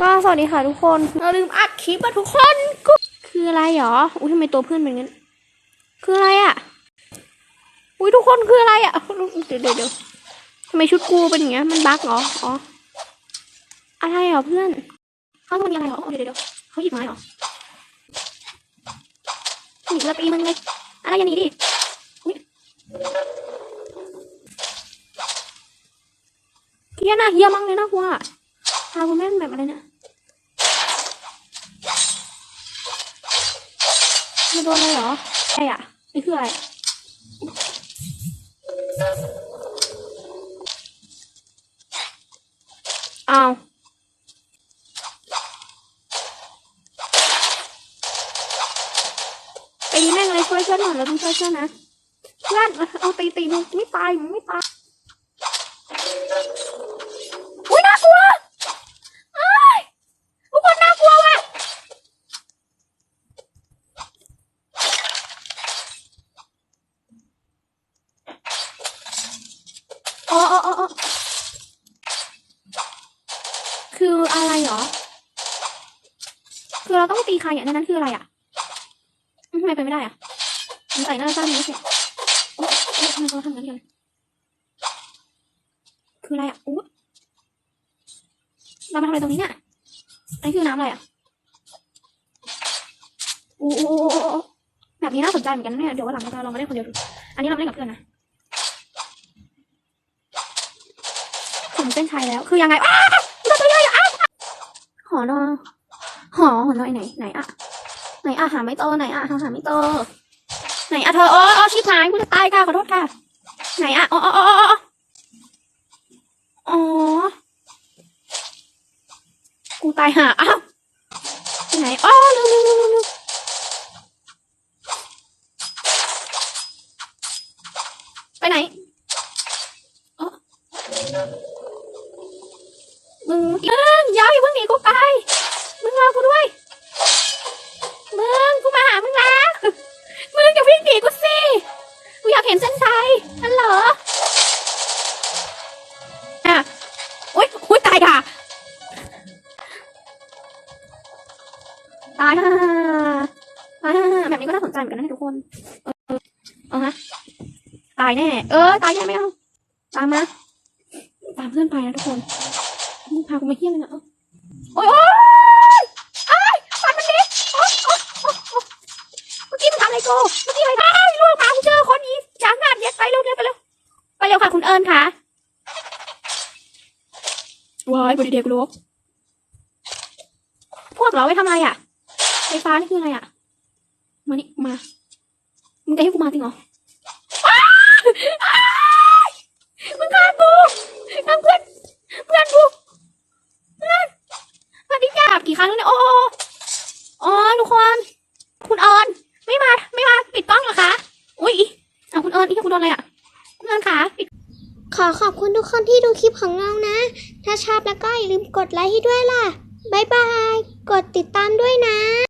ก็สวัสดีค่ะทุกคนเราลืมอัดคลิปอะทุกคนก็คืออะไรหรอ อุ้ยทำไมตัวเพื่อนเป็นงั้น คืออะไรอะอุ้ยทุกคนคืออะไรอะเดี๋ยวเดี๋ยวเดี๋ยวทำไมชุดกูเป็นอย่างเงี้ย มันบั๊กเหรอ อ๋อ อะไรเหรอเพื่อนเขาทำอะไรเหรอ เดี๋ยวเดี๋ยวเขาหยิบไม้เหรอหยิบแล้วตีมึงเลย อะไรอย่างนี้ดิอุ๊ยเฮียนะเฮียมั้งเลยนะกูอะพาคุณแม่แบบอะไรเนี่ย มาโดนอะไรเหรออะไรอะนี่คืออะไรอ้าวตีแม่งเลยช่วยเพื่อนหน่อยเราต้องช่วยเพื่อนนะเพื่อนเอาตีตีมึงไม่ตายมึงไม่ตายน่ากลัวเอ้ยทุกคนน่ากลัวว่ะ อ๋ออ๋ออ๋ออ๋อคืออะไรหรอ คือเราต้องตีใครอะในนั้นคืออะไรอะทำไมเป็นไม่ได้อะมันใส่หน้าตั้งนี้สิโอ๊ยโอ๊ยทำไมเขาทำงั้นกันคืออะไรอะอุ๊ยเรามาทำอะไรตรงนี้เนี่ยนนี้คือน้ำอะไรอะโอ้โหแบบนี้น่าสนใจเหมือนกันเนี่ย เดี๋ยววันหลังเราจะลองมาเล่นคนเดียวดู อันนี้เราเล่นกับเพื่อนนะ ถึงเส้นชัยแล้ว คือยังไงอ้าวตัวตัวใหอะอ้าวหอนอหอหอนอไอไหนไหนอะไหนอะหาไม่เจอไหนอะหาหาไม่เจอไหนอะเธออ๋ออ๋อชิบหายกูจะตายค่ะขอโทษค่ะ ไหนอะอ๋ออ๋ออ๋ออ๋ออกูตายหาอ้าวไหนอ๋อลืมลืมลืมลืมลืมไปไหนอ๋อ มึงมึงย่าอย่าเพิ่งหนีกูไป มึงรอกูด้วย มึงกูมาหามึงแล้ว มึงอย่าวิ่งหนีกูสิ กูอยากเห็นเส้นชัยนั่นเหรออะโอ๊ยโอ๊ยตายค่ะ ตายฮ่าตายฮ่าแบบนี้ก็น่าสนใจเหมือนกันนะทุกคน เออเอาฮะ ตายแน่ เออ ตายแน่ไม่เอา ตามมา ตามเพื่อนไปนะทุกคน มึงพากูมาเฮี้ยเลยนะเอ้าโอ๊ยโอ๊ยไอ้ายฟันมันดิโอ๊ยโอ๊ยโอ๊ยโอ๊ยเมื่อกี้มึงทำอะไรกูเมื่อกี้อะไรอ้ายลูกพากูเจอคนอีจางงานเย็ดไปเร็วเร็วไปเร็วไปเร็วค่ะคุณเอิญค่ะว้ายบริเดกลูกพวกเราไว้ทำอะไรอะ ไฟฟ้านี่คืออะไรอะ มานี่มา มึงจะให้กูมาจริงเหรออ้าวอ้าวมึงฆ่ากูฆ่าเพื่อนเพื่อนกูเพื่อนสวัสดีจ้า กี่ครั้งแล้วเนี่ยโอ้โอ้โอ้ทุกคน คุณเอิญไม่มา ไม่มา ปิดกล้องเหรอคะ อุ้ยเอาคุณเอิญอีกคุณโดนอะไรอะ คุณเอิญคะปิดขอขอบคุณทุกคนที่ดูคลิปของเรานะ ถ้าชอบแล้วก็อย่าลืมกดไลค์ให้ด้วยล่ะ บ๊ายบาย กดติดตามด้วยนะ